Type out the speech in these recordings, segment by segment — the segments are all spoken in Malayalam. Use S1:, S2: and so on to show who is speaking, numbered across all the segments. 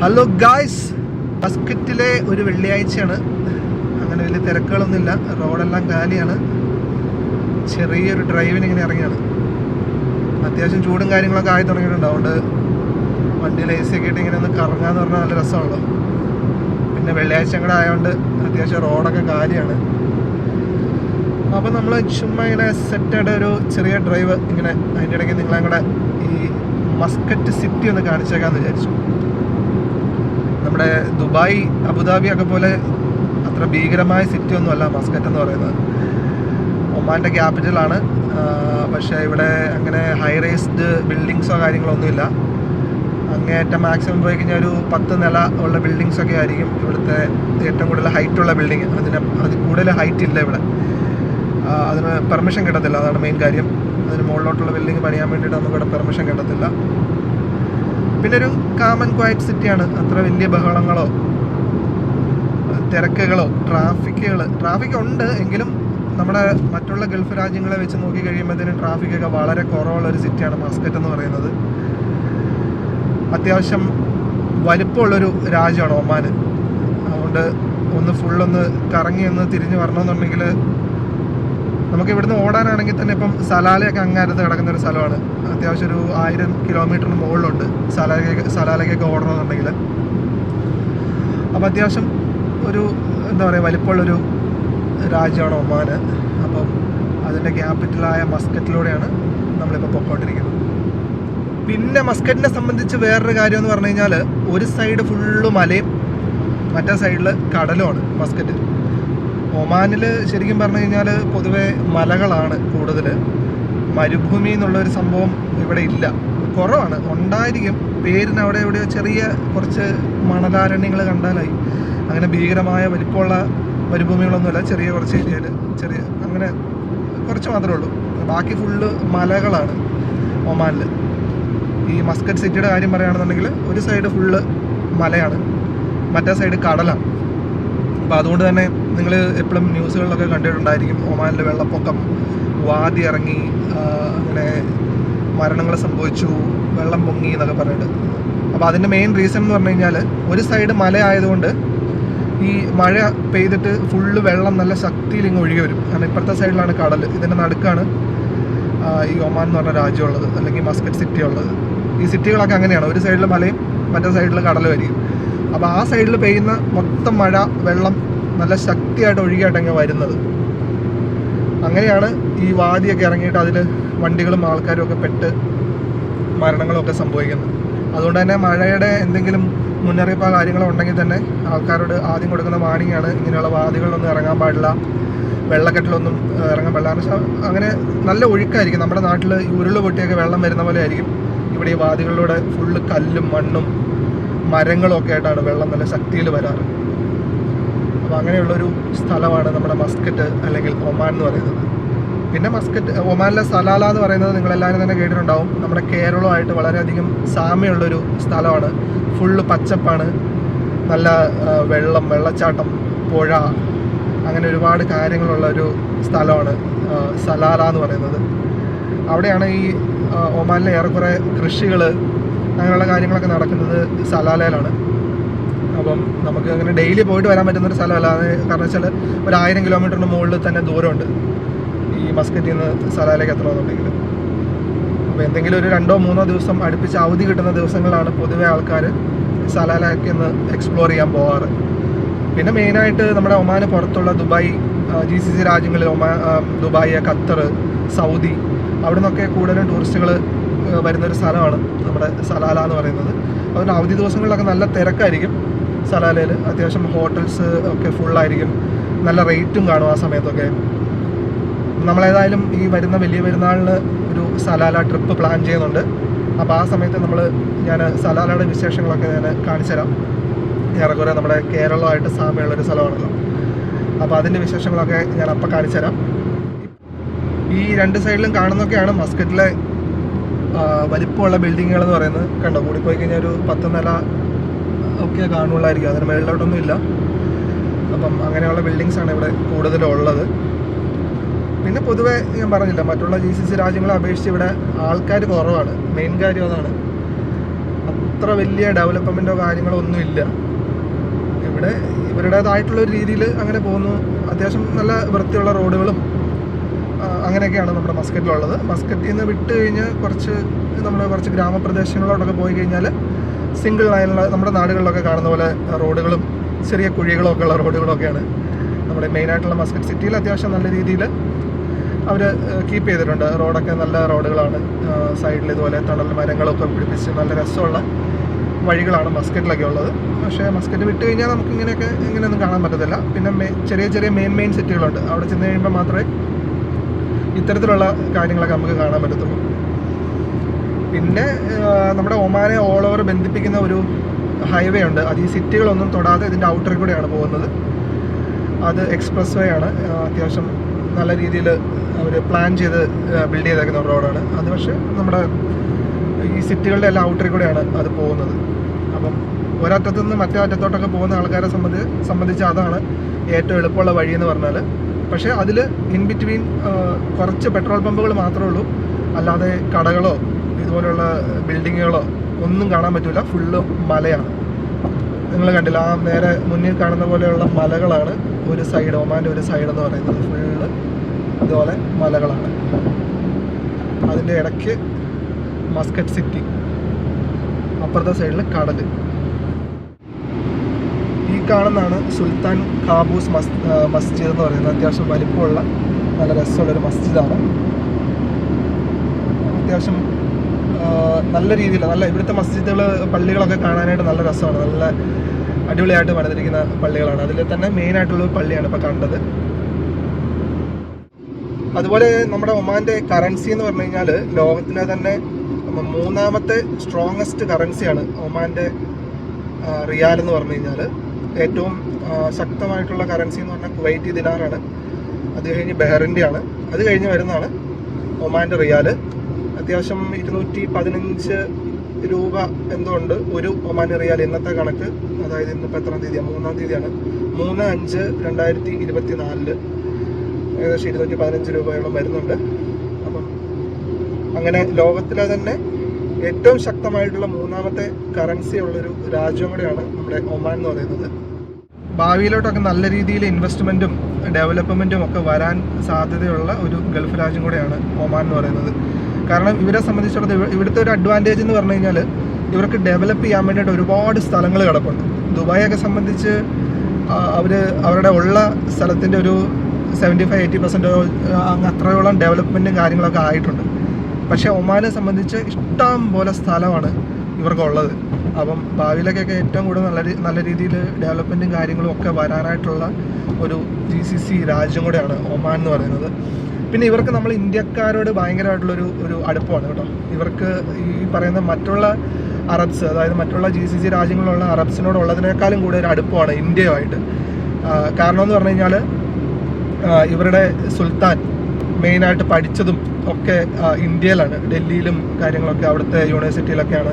S1: ഹലോ ഗായ്സ് മസ്കറ്റിലെ ഒരു വെള്ളിയാഴ്ചയാണ്. അങ്ങനെ വലിയ തിരക്കുകളൊന്നുമില്ല. റോഡെല്ലാം കാലിയാണ് ചെറിയൊരു ഡ്രൈവിന് ഇങ്ങനെ ഇറങ്ങിയാണ്. അത്യാവശ്യം ചൂടും കാര്യങ്ങളൊക്കെ ആയി തുടങ്ങിയിട്ടുണ്ട്. അതുകൊണ്ട് വണ്ടിയിൽ എ സി ഒക്കെ ഇട്ട് ഇങ്ങനെ ഒന്ന് കറങ്ങാന്ന് പറഞ്ഞാൽ നല്ല രസമാണല്ലോ. പിന്നെ വെള്ളിയാഴ്ച കൂടെ ആയതുകൊണ്ട് അത്യാവശ്യം റോഡൊക്കെ കാലിയാണ് അപ്പോൾ നമ്മൾ ചുമ്മാ ഇങ്ങനെ സെറ്റായിട്ട് ഒരു ചെറിയ ഡ്രൈവ് ഇങ്ങനെ അതിന്റെ ഇടയ്ക്ക് നിങ്ങളെ കൂടെ ഈ മസ്കറ്റ് സിറ്റി ഒന്ന് കാണിച്ചേക്കാമെന്ന് വിചാരിച്ചു. നമ്മുടെ ദുബായ് അബുദാബി ഒക്കെ പോലെ അത്ര ഭീകരമായ സിറ്റി ഒന്നുമല്ല മസ്കറ്റ് എന്ന് പറയുന്നത്. ഒമാന്റെ ക്യാപിറ്റലാണ് പക്ഷേ ഇവിടെ അങ്ങനെ ഹൈ റേസ്ഡ് ബിൽഡിങ്സോ കാര്യങ്ങളൊന്നുമില്ല അങ്ങേയറ്റം മാക്സിമം പോയി കഴിഞ്ഞാൽ ഒരു പത്ത് നില ഉള്ള ബിൽഡിങ്സ് ഒക്കെ ആയിരിക്കും ഇവിടുത്തെ ഏറ്റവും കൂടുതൽ ഹൈറ്റ് ഉള്ള ബിൽഡിങ് അതിന് അതിൽ കൂടുതൽ ഹൈറ്റ് ഇല്ല ഇവിടെ. അതിന് പെർമിഷൻ കിട്ടത്തില്ല. അതാണ് മെയിൻ കാര്യം. അതിന് മുകളിലോട്ടുള്ള ബിൽഡിംഗ് പണിയാൻ വേണ്ടിയിട്ട് നമുക്കിവിടെ പെർമിഷൻ കിട്ടത്തില്ല. പിന്നെ ഒരു കാമൻ ക്വയറ്റ് സിറ്റിയാണ് അത്ര വലിയ ബഹളങ്ങളോ തിരക്കുകളോ ട്രാഫിക്കുകൾ ട്രാഫിക് ഉണ്ട് എങ്കിലും നമ്മുടെ മറ്റുള്ള ഗൾഫ് രാജ്യങ്ങളെ വെച്ച് നോക്കി കഴിയുമ്പോഴത്തേന് ട്രാഫിക്കൊക്കെ വളരെ കുറവുള്ള ഒരു സിറ്റിയാണ് മസ്കറ്റ് എന്ന് പറയുന്നത്. അത്യാവശ്യം വലിപ്പമുള്ളൊരു രാജ്യമാണ് ഒമാൻ. അതുകൊണ്ട് ഒന്ന് ഫുള്ളൊന്ന് കറങ്ങി ഒന്ന് തിരിഞ്ഞു വരണമെന്നുണ്ടെങ്കിൽ നമുക്ക് ഇവിടുന്ന് ഓടാനാണെങ്കിൽ തന്നെ ഇപ്പം സലാലയൊക്കെ അങ്ങാരത്ത് കിടക്കുന്ന ഒരു സ്ഥലമാണ്. അത്യാവശ്യം ഒരു ആയിരം കിലോമീറ്ററിന് മുകളിലുണ്ട്. സലാലയ്ക്ക് സലാലയ്ക്കൊക്കെ ഓടണമെന്നുണ്ടെങ്കിൽ. അപ്പോൾ അത്യാവശ്യം ഒരു എന്താ പറയുക വലിപ്പമുള്ളൊരു രാജ്യമാണ് ഒമാൻ. അപ്പം അതിന്റെ ക്യാപിറ്റലായ മസ്കറ്റിലൂടെയാണ് നമ്മളിപ്പോൾ പൊക്കോണ്ടിരിക്കുന്നത്. പിന്നെ മസ്കറ്റിനെ സംബന്ധിച്ച് വേറൊരു കാര്യം എന്ന് പറഞ്ഞു കഴിഞ്ഞാൽ ഒരു സൈഡ് ഫുള്ള് മലയും മറ്റേ സൈഡിൽ കടലുമാണ് മസ്കറ്റ്. ഒമാനിൽ ശരിക്കും പറഞ്ഞു കഴിഞ്ഞാൽ പൊതുവെ മലകളാണ് കൂടുതൽ മരുഭൂമി എന്നുള്ള ഒരു സംഭവം ഇവിടെ ഇല്ല. കുറവാണ്. ഉണ്ടായിരിക്കും. പേരിന് അവിടെ എവിടെയോ ചെറിയ കുറച്ച് മണലാരണ്യങ്ങൾ കണ്ടാലായി. അങ്ങനെ ഭീകരമായ വലിപ്പമുള്ള മരുഭൂമികളൊന്നുമില്ല. ചെറിയ കുറച്ച് ഏരിയയിൽ ചെറിയ അങ്ങനെ കുറച്ച് മാത്രമേ ഉള്ളൂ. ബാക്കി ഫുള്ള് മലകളാണ് ഒമാനിൽ ഈ മസ്കറ്റ് സിറ്റിയുടെ കാര്യം പറയുകയാണെന്നുണ്ടെങ്കിൽ ഒരു സൈഡ് ഫുള്ള് മലയാണ്. മറ്റേ സൈഡ് കടലാണ്. അപ്പോൾ അതുകൊണ്ട് തന്നെ നിങ്ങൾ എപ്പോഴും ന്യൂസുകളിലൊക്കെ കണ്ടിട്ടുണ്ടായിരിക്കും ഒമാനിലെ വെള്ളപ്പൊക്കം. വാതി ഇറങ്ങി അങ്ങനെ മരണങ്ങൾ സംഭവിച്ചു വെള്ളം പൊങ്ങി എന്നൊക്കെ പറഞ്ഞിട്ട്. അപ്പോൾ അതിന്റെ മെയിൻ റീസൺ എന്ന് പറഞ്ഞു കഴിഞ്ഞാൽ ഒരു സൈഡ് മല ആയതുകൊണ്ട് ഈ മഴ പെയ്തിട്ട് ഫുള്ള് വെള്ളം നല്ല ശക്തിയിൽ ഇങ്ങ് ഒഴുകി വരും. കാരണം ഇപ്പുറത്തെ സൈഡിലാണ് കടൽ. ഇതിന്റെ നടുക്കാണ് ഈ ഒമാൻ എന്ന് പറഞ്ഞ രാജ്യമുള്ളത്. അല്ലെങ്കിൽ മസ്കറ്റ് സിറ്റി ഉള്ളത്. ഈ സിറ്റികളൊക്കെ അങ്ങനെയാണ്. ഒരു സൈഡിൽ മലയും മറ്റേ സൈഡിൽ കടലും ആയിരിക്കും. അപ്പോൾ ആ സൈഡിൽ പെയ്യുന്ന മൊത്തം മഴ വെള്ളം നല്ല ശക്തിയായിട്ട് ഒഴുകിയായിട്ട് അങ്ങ് വരുന്നത്. അങ്ങനെയാണ് ഈ വാദിയൊക്കെ ഇറങ്ങിയിട്ട് അതിൽ വണ്ടികളും ആൾക്കാരും ഒക്കെ പെട്ട് മരണങ്ങളൊക്കെ സംഭവിക്കുന്നത്. അതുകൊണ്ട് തന്നെ മഴയുടെ എന്തെങ്കിലും മുന്നറിയിപ്പോ കാര്യങ്ങളോ ഉണ്ടെങ്കിൽ തന്നെ ആൾക്കാരോട് ആദ്യം കൊടുക്കുന്ന വാണിംഗ് ആണ് ഇങ്ങനെയുള്ള വാദികളിലൊന്നും ഇറങ്ങാൻ പാടില്ല. വെള്ളക്കെട്ടിലൊന്നും ഇറങ്ങാൻ പാടില്ല. പക്ഷേ അങ്ങനെ നല്ല ഒഴുക്കായിരിക്കും. നമ്മുടെ നാട്ടിൽ ഈ ഉരുൾ പൊട്ടിയൊക്കെ വെള്ളം വരുന്ന പോലെ ആയിരിക്കും. ഇവിടെ ഈ വാദികളിലൂടെ ഫുള്ള് കല്ലും മണ്ണും മരങ്ങളും ഒക്കെ ആയിട്ടാണ് വെള്ളം നല്ല ശക്തിയിൽ വരാറ്. അപ്പോൾ അങ്ങനെയുള്ളൊരു സ്ഥലമാണ് നമ്മുടെ മസ്കറ്റ് അല്ലെങ്കിൽ ഒമാൻ എന്ന് പറയുന്നത്. പിന്നെ മസ്കറ്റ് ഒമാനിലെ സലാല എന്ന് പറയുന്നത് നിങ്ങളെല്ലാവരും തന്നെ കേട്ടിട്ടുണ്ടാവും. നമ്മുടെ കേരളമായിട്ട് വളരെയധികം സാമ്യമുള്ളൊരു സ്ഥലമാണ്. ഫുള്ള് പച്ചപ്പാണ്. നല്ല വെള്ളം വെള്ളച്ചാട്ടം പുഴ അങ്ങനെ ഒരുപാട് കാര്യങ്ങളുള്ള ഒരു സ്ഥലമാണ് സലാല എന്ന് പറയുന്നത്. അവിടെയാണ് ഈ ഒമാനിലെ ഏറെക്കുറെ കൃഷികൾ അങ്ങനെയുള്ള കാര്യങ്ങളൊക്കെ നടക്കുന്നത് സലാലയിലാണ്. അപ്പം നമുക്ക് അങ്ങനെ ഡെയിലി പോയിട്ട് വരാൻ പറ്റുന്ന ഒരു സ്ഥലമല്ല. കാരണം വെച്ചാൽ ഒരു ആയിരം കിലോമീറ്ററിന് മുകളിൽ തന്നെ ദൂരമുണ്ട്. ഈ മസ്കറ്റിൽ നിന്ന് സ്ഥലയിലേക്ക് എത്തണമെന്നുണ്ടെങ്കിൽ അപ്പോൾ എന്തെങ്കിലും ഒരു രണ്ടോ മൂന്നോ ദിവസം അടുപ്പിച്ച് അവധി കിട്ടുന്ന ദിവസങ്ങളാണ് പൊതുവെ ആൾക്കാർ സലാലയൊക്കെ ഒന്ന് എക്സ്പ്ലോർ ചെയ്യാൻ പോകാറ് പിന്നെ മെയിനായിട്ട് നമ്മുടെ ഒമാന് പുറത്തുള്ള ദുബായ് ജി സി സി രാജ്യങ്ങളിൽ ഒമാ ദുബായ് ഖത്തർ സൗദി അവിടെ നിന്നൊക്കെ കൂടുതലും ടൂറിസ്റ്റുകൾ വരുന്നൊരു സ്ഥലമാണ് നമ്മുടെ സലാല എന്ന് പറയുന്നത്. അതുകൊണ്ട് അവധി ദിവസങ്ങളിലൊക്കെ നല്ല തിരക്കായിരിക്കും. സലാലയിൽ അത്യാവശ്യം ഹോട്ടൽസ് ഒക്കെ ഫുള്ളായിരിക്കും നല്ല റേറ്റും കാണും ആ സമയത്തൊക്കെ. നമ്മളേതായാലും ഈ വരുന്ന വലിയ പെരുന്നാളിന് ഒരു സലാല ട്രിപ്പ് പ്ലാൻ ചെയ്യുന്നുണ്ട്. അപ്പോൾ ആ സമയത്ത് നമ്മൾ ഞാൻ സലാലയുടെ വിശേഷങ്ങളൊക്കെ ഞാൻ കാണിച്ചു തരാം ഏറെക്കുറെ നമ്മുടെ കേരളമായിട്ട് സാമ്യമുള്ളൊരു സ്ഥലമാണല്ലോ. അപ്പോൾ അതിന്റെ വിശേഷങ്ങളൊക്കെ ഞാൻ അപ്പം കാണിച്ചു തരാം ഈ രണ്ട് സൈഡിലും കാണുന്നൊക്കെയാണ് മസ്കറ്റിലെ വലിപ്പമുള്ള ബിൽഡിങ്ങുകൾ എന്ന് പറയുന്നത്. കണ്ടോ? കൂടിപ്പോയി കഴിഞ്ഞാൽ ഒരു പത്ത് നില ഒക്കെ കാണുള്ളായിരിക്കും അതിന് മേളിലോട്ടൊന്നും ഇല്ല. അപ്പം അങ്ങനെയുള്ള ബിൽഡിങ്സ് ആണ് ഇവിടെ കൂടുതലും ഉള്ളത് പിന്നെ പൊതുവെ ഞാൻ പറഞ്ഞില്ല മറ്റുള്ള ജി സി സി രാജ്യങ്ങളെ അപേക്ഷിച്ച് ഇവിടെ ആൾക്കാർ കുറവാണ്. മെയിൻ കാര്യം അതാണ്. അത്ര വലിയ ഡെവലപ്മെന്റോ കാര്യങ്ങളോ ഒന്നും ഇല്ല. ഇവിടെ ഇവരുടേതായിട്ടുള്ള ഒരു രീതിയിൽ അങ്ങനെ പോകുന്നു. അത്യാവശ്യം നല്ല വൃത്തിയുള്ള റോഡുകളും അങ്ങനെയൊക്കെയാണ് നമ്മുടെ മസ്കറ്റിലുള്ളത് മസ്കറ്റിൽ നിന്ന് വിട്ട് കഴിഞ്ഞ് കുറച്ച് നമ്മുടെ കുറച്ച് ഗ്രാമപ്രദേശങ്ങളിലോട്ടൊക്കെ പോയി കഴിഞ്ഞാൽ സിംഗിൾ ലൈനിൽ നമ്മുടെ നാടുകളിലൊക്കെ കാണുന്ന പോലെ റോഡുകളും ചെറിയ കുഴികളും ഒക്കെ ഉള്ള റോഡുകളൊക്കെയാണ്. നമ്മുടെ മെയിനായിട്ടുള്ള മസ്കറ്റ് സിറ്റിയിൽ അത്യാവശ്യം നല്ല രീതിയിൽ അവർ കീപ്പ് ചെയ്തിട്ടുണ്ട്. റോഡൊക്കെ നല്ല റോഡുകളാണ്. സൈഡിൽ ഇതുപോലെ തണൽ മരങ്ങളൊക്കെ പിടിപ്പിച്ച് നല്ല രസമുള്ള വഴികളാണ് മസ്കറ്റിലൊക്കെ ഉള്ളത്. പക്ഷേ മസ്കറ്റ് വിട്ട് കഴിഞ്ഞാൽ നമുക്ക് ഇങ്ങനെയൊക്കെ ഇങ്ങനെയൊന്നും കാണാൻ പറ്റത്തില്ല. പിന്നെ ചെറിയ ചെറിയ മെയിൻ മെയിൻ സിറ്റികളുണ്ട്. അവിടെ ചെന്ന് കഴിയുമ്പോൾ മാത്രമേ ഇത്തരത്തിലുള്ള കാര്യങ്ങളൊക്കെ നമുക്ക് കാണാൻ പറ്റത്തുള്ളൂ. പിന്നെ നമ്മുടെ ഒമാനെ ഓൾ ഓവർ ബന്ധിപ്പിക്കുന്ന ഒരു ഹൈവേ ഉണ്ട്. അത് ഈ സിറ്റികളൊന്നും തൊടാതെ ഇതിന്റെ ഔട്ടറിൽ കൂടെയാണ് പോകുന്നത്. അത് എക്സ്പ്രസ് വേ ആണ് അത്യാവശ്യം നല്ല രീതിയിൽ അവർ പ്ലാൻ ചെയ്ത് ബിൽഡ് ചെയ്തേക്കുന്ന റോഡാണ് അത് പക്ഷേ നമ്മുടെ ഈ സിറ്റികളുടെ എല്ലാം ഔട്ടറിൽ കൂടെയാണ് അത് പോകുന്നത്. അപ്പം ഒരറ്റത്തു നിന്ന് മറ്റേ അറ്റത്തോട്ടൊക്കെ പോകുന്ന ആൾക്കാരെ സംബന്ധിച്ച് സംബന്ധിച്ച് അതാണ് ഏറ്റവും എളുപ്പമുള്ള വഴി എന്ന് പറഞ്ഞാൽ പക്ഷേ അതിൽ ഇൻ ബിറ്റ്വീൻ കുറച്ച് പെട്രോൾ പമ്പുകൾ മാത്രമേ ഉള്ളൂ. അല്ലാതെ കടകളോ ഇതുപോലെയുള്ള ബിൽഡിങ്ങുകളോ ഒന്നും കാണാൻ പറ്റില്ല ഫുള്ള് മലയാണ്. നിങ്ങൾ കണ്ടില്ല ആ നേരെ മുന്നിൽ കാണുന്ന പോലെയുള്ള മലകളാണ് ഒരു സൈഡ് ഒമാന്റെ ഒരു സൈഡ് എന്ന് പറയുന്നത്. ഫുള്ള് ഇതുപോലെ മലകളാണ്. അതിന്റെ ഇടയ്ക്ക് മസ്കറ്റ് സിറ്റി അപ്പുറത്തെ സൈഡിൽ കടൽ ഈ കാണുന്നതാണ് സുൽത്താൻ കാബൂസ് മസ് മസ്ജിദ് എന്ന് പറയുന്നത്. അത്യാവശ്യം വലിപ്പമുള്ള നല്ല രസമുള്ളൊരു മസ്ജിദാണ്. അത്യാവശ്യം നല്ല രീതിയിൽ നല്ല ഇവിടുത്തെ മസ്ജിദുകൾ പള്ളികളൊക്കെ കാണാനായിട്ട് നല്ല രസമാണ്. നല്ല അടിപൊളിയായിട്ട് പണിതിരിക്കുന്ന പള്ളികളാണ്. അതിൽ തന്നെ ഒരു പള്ളിയാണ് ഇപ്പോൾ കണ്ടത്. അതുപോലെ നമ്മുടെ ഒമാന്റെ കറൻസി എന്ന് പറഞ്ഞു കഴിഞ്ഞാൽ ലോകത്തിലെ തന്നെ മൂന്നാമത്തെ സ്ട്രോങ്ങസ്റ്റ് കറൻസിയാണ് ഒമാന്റെ റിയാൽ എന്ന് പറഞ്ഞു കഴിഞ്ഞാൽ ഏറ്റവും ശക്തമായിട്ടുള്ള കറൻസി എന്ന് പറഞ്ഞാൽ കുവൈറ്റി ദിനാറാണ്. അത് കഴിഞ്ഞ് ബെഹറിന്റെ ആണ് അത് കഴിഞ്ഞ് വരുന്നതാണ് ഒമാന്റെ റിയാൽ അത്യാവശ്യം ഇരുന്നൂറ്റി പതിനഞ്ച് രൂപ എന്തുകൊണ്ട് ഒരു ഒമാൻ റിയാൽ ഇന്നത്തെ കണക്ക്. അതായത് ഇന്നിപ്പോൾ എത്രാം തീയതിയാണ് മൂന്നാം തീയതിയാണ്. മൂന്ന് അഞ്ച് രണ്ടായിരത്തി ഇരുപത്തി നാലിൽ ഏകദേശം ഇരുന്നൂറ്റി പതിനഞ്ച് രൂപയോളം വരുന്നുണ്ട്. അപ്പം അങ്ങനെ ലോകത്തിലെ തന്നെ ഏറ്റവും ശക്തമായിട്ടുള്ള മൂന്നാമത്തെ കറൻസി ഉള്ളൊരു രാജ്യം കൂടെയാണ് നമ്മുടെ ഒമാൻ എന്ന് പറയുന്നത്. ഭാവിയിലോട്ടൊക്കെ നല്ല രീതിയിൽ ഇൻവെസ്റ്റ്മെന്റും ഡെവലപ്മെന്റും ഒക്കെ വരാൻ സാധ്യതയുള്ള ഒരു ഗൾഫ് രാജ്യം കൂടെയാണ് ഒമാൻ എന്ന് പറയുന്നത്. കാരണം ഇവരെ സംബന്ധിച്ചിടത്തോളം ഇവ- ഇവിടുത്തെ ഒരു അഡ്വാന്റേജ് എന്ന് പറഞ്ഞു കഴിഞ്ഞാൽ ഇവർക്ക് ഡെവലപ്പ് ചെയ്യാൻ വേണ്ടിയിട്ട് ഒരുപാട് സ്ഥലങ്ങൾ കിടപ്പുണ്ട്. ദുബായൊക്കെ സംബന്ധിച്ച് അവർ അവരുടെ ഉള്ള സ്ഥലത്തിന്റെ ഒരു സെവന്റി ഫൈവ് എയ്റ്റി പെർസെന്റോ അത്രയോളം ഡെവലപ്മെന്റും കാര്യങ്ങളൊക്കെ ആയിട്ടുണ്ട്. പക്ഷേ ഒമാനെ സംബന്ധിച്ച് ഇഷ്ടം പോലെ സ്ഥലമാണ് ഇവർക്കുള്ളത്. അപ്പം ഭാവിയിലേക്കൊക്കെ ഏറ്റവും കൂടുതൽ നല്ല നല്ല രീതിയിൽ ഡെവലപ്മെന്റും കാര്യങ്ങളും ഒക്കെ വരാനായിട്ടുള്ള ഒരു ജി സി സി രാജ്യം കൂടെയാണ് ഒമാൻ എന്ന് പറയുന്നത്. പിന്നെ ഇവർക്ക് നമ്മൾ ഇന്ത്യക്കാരോട് ഭയങ്കരമായിട്ടുള്ളൊരു ഒരു അടുപ്പമാണ് കേട്ടോ. ഇവർക്ക് ഈ പറയുന്ന മറ്റുള്ള അറബ്സ് അതായത് മറ്റുള്ള ജി സി സി രാജ്യങ്ങളിലുള്ള അറബ്സിനോട് ഉള്ളതിനേക്കാളും കൂടുതൽ അടുപ്പമാണ് ഇന്ത്യയുമായിട്ട്. കാരണം എന്ന് പറഞ്ഞു കഴിഞ്ഞാൽ ഇവരുടെ സുൽത്താൻ മെയിനായിട്ട് പഠിച്ചതും ഒക്കെ ഇന്ത്യയിലാണ്. ഡൽഹിയിലും കാര്യങ്ങളൊക്കെ അവിടുത്തെ യൂണിവേഴ്സിറ്റിയിലൊക്കെയാണ്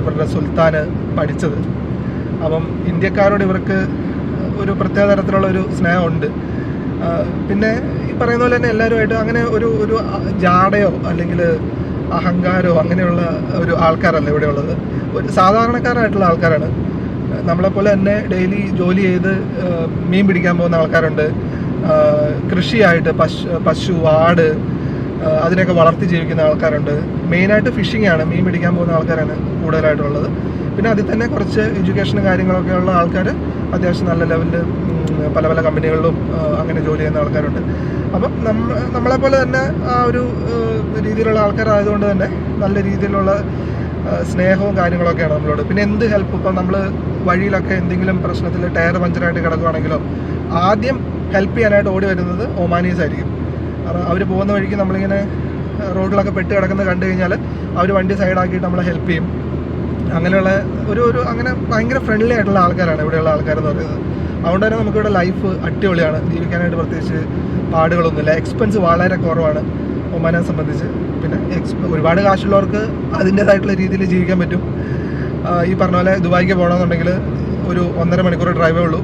S1: ഇവരുടെ സുൽത്താന് പഠിച്ചത്. അപ്പം ഇന്ത്യക്കാരോട് ഇവർക്ക് ഒരു പ്രത്യേക തരത്തിലുള്ള ഒരു സ്നേഹമുണ്ട്. പിന്നെ ഈ പറയുന്ന പോലെ തന്നെ എല്ലാവരുമായിട്ട് അങ്ങനെ ഒരു ഒരു ജാടയോ അല്ലെങ്കിൽ അഹങ്കാരമോ അങ്ങനെയുള്ള ഒരു ആൾക്കാരല്ല ഇവിടെ ഉള്ളത്. ഒരു സാധാരണക്കാരായിട്ടുള്ള ആൾക്കാരാണ്. നമ്മളെപ്പോലെ തന്നെ ഡെയിലി ജോലി ചെയ്ത് മീൻ പിടിക്കാൻ പോകുന്ന ആൾക്കാരുണ്ട്. കൃഷിയായിട്ട് പശു പശു ആട് അതിനൊക്കെ വളർത്തി ജീവിക്കുന്ന ആൾക്കാരുണ്ട്. മെയിനായിട്ട് ഫിഷിംഗ് ആണ്. മീൻ പിടിക്കാൻ പോകുന്ന ആൾക്കാരാണ് കൂടുതലായിട്ടുള്ളത്. പിന്നെ അതിൽ തന്നെ കുറച്ച് എഡ്യൂക്കേഷനും കാര്യങ്ങളൊക്കെ ഉള്ള ആൾക്കാർ അത്യാവശ്യം നല്ല ലെവലിൽ പല പല കമ്പനികളിലും അങ്ങനെ ജോലി ചെയ്യുന്ന ആൾക്കാരുണ്ട്. അപ്പം നമ്മ നമ്മളെപ്പോലെ തന്നെ ആ ഒരു രീതിയിലുള്ള ആൾക്കാരായതുകൊണ്ട് തന്നെ നല്ല രീതിയിലുള്ള സ്നേഹവും കാര്യങ്ങളൊക്കെയാണ് നമ്മളോട്. പിന്നെ എന്ത് ഹെൽപ്പ് ഇപ്പം നമ്മൾ വഴിയിലൊക്കെ എന്തെങ്കിലും പ്രശ്നത്തിൽ ടയർ പഞ്ചറായിട്ട് കിടക്കുകയാണെങ്കിലോ ആദ്യം ഹെൽപ്പ് ചെയ്യാനായിട്ട് ഓടി വരുന്നത് ഒമാനീസ് ആയിരിക്കും. അവർ പോകുന്ന വഴിക്ക് നമ്മളിങ്ങനെ റോഡിലൊക്കെ പെട്ട് കിടക്കുന്നത് കണ്ടു കഴിഞ്ഞാൽ അവർ വണ്ടി സൈഡാക്കിയിട്ട് നമ്മളെ ഹെൽപ്പ് ചെയ്യും. അങ്ങനെയുള്ള ഒരു ഒരു അങ്ങനെ ഭയങ്കര ഫ്രണ്ട്ലി ആയിട്ടുള്ള ആൾക്കാരാണ് ഇവിടെയുള്ള ആൾക്കാരെന്ന് പറയുന്നത്. അതുകൊണ്ട് തന്നെ നമുക്കിവിടെ ലൈഫ് അടിപൊളിയാണ്. ജീവിക്കാനായിട്ട് പ്രത്യേകിച്ച് പാടുകളൊന്നുമില്ല. എക്സ്പെൻസ് വളരെ കുറവാണ് ഒമാനെ സംബന്ധിച്ച്. പിന്നെ എക്സ് ഒരുപാട് കാശുള്ളവർക്ക് അതിന്റേതായിട്ടുള്ള രീതിയിൽ ജീവിക്കാൻ പറ്റും. ഈ പറഞ്ഞ പോലെ ദുബായിക്ക് പോകണമെന്നുണ്ടെങ്കിൽ ഒരു ഒന്നര മണിക്കൂർ ഡ്രൈവേ ഉള്ളൂ.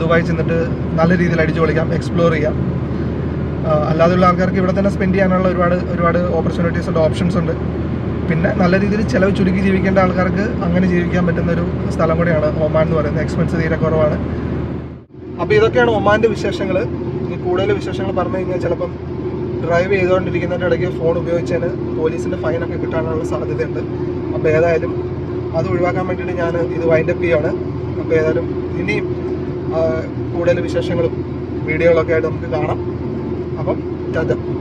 S1: ദുബായി ചെന്നിട്ട് നല്ല രീതിയിൽ അടിച്ചു പൊളിക്കാം എക്സ്പ്ലോർ ചെയ്യാം. അല്ലാതെയുള്ള ആൾക്കാർക്ക് ഇവിടെ തന്നെ സ്പെൻഡ് ചെയ്യാനുള്ള ഒരുപാട് ഒരുപാട് ഓപ്പർച്യൂണിറ്റീസ് ഉണ്ട് ഓപ്ഷൻസ് ഉണ്ട്. പിന്നെ നല്ല രീതിയിൽ ചിലവ് ചുരുക്കി ജീവിക്കേണ്ട ആൾക്കാർക്ക് അങ്ങനെ ജീവിക്കാൻ പറ്റുന്ന ഒരു സ്ഥലം കൂടെയാണ് ഒമാൻ എന്ന് പറയുന്നത്. എക്സ്പെൻസ് തീരെ കുറവാണ്. അപ്പോൾ ഇതൊക്കെയാണ് ഒമാന്റെ വിശേഷങ്ങൾ ഇനി കൂടുതൽ വിശേഷങ്ങൾ പറഞ്ഞു കഴിഞ്ഞാൽ ചിലപ്പം ഡ്രൈവ് ചെയ്തുകൊണ്ടിരിക്കുന്നതിന്റെ ഇടയ്ക്ക് ഫോൺ ഉപയോഗിച്ചതിന് പോലീസിന്റെ ഫൈനൊക്കെ കിട്ടാനുള്ള സാധ്യതയുണ്ട്. അപ്പോൾ ഏതായാലും അത് ഒഴിവാക്കാൻ വേണ്ടിയിട്ട് ഞാൻ ഇത് വൈൻഡപ്പ് ചെയ്യുകയാണ് അപ്പോൾ ഏതായാലും ഇനിയും ആ, കൂടുതൽ വിശേഷങ്ങളും വീഡിയോകളൊക്കെ ആയിട്ട് നമുക്ക് കാണാം. അപ്പം ടാറ്റ.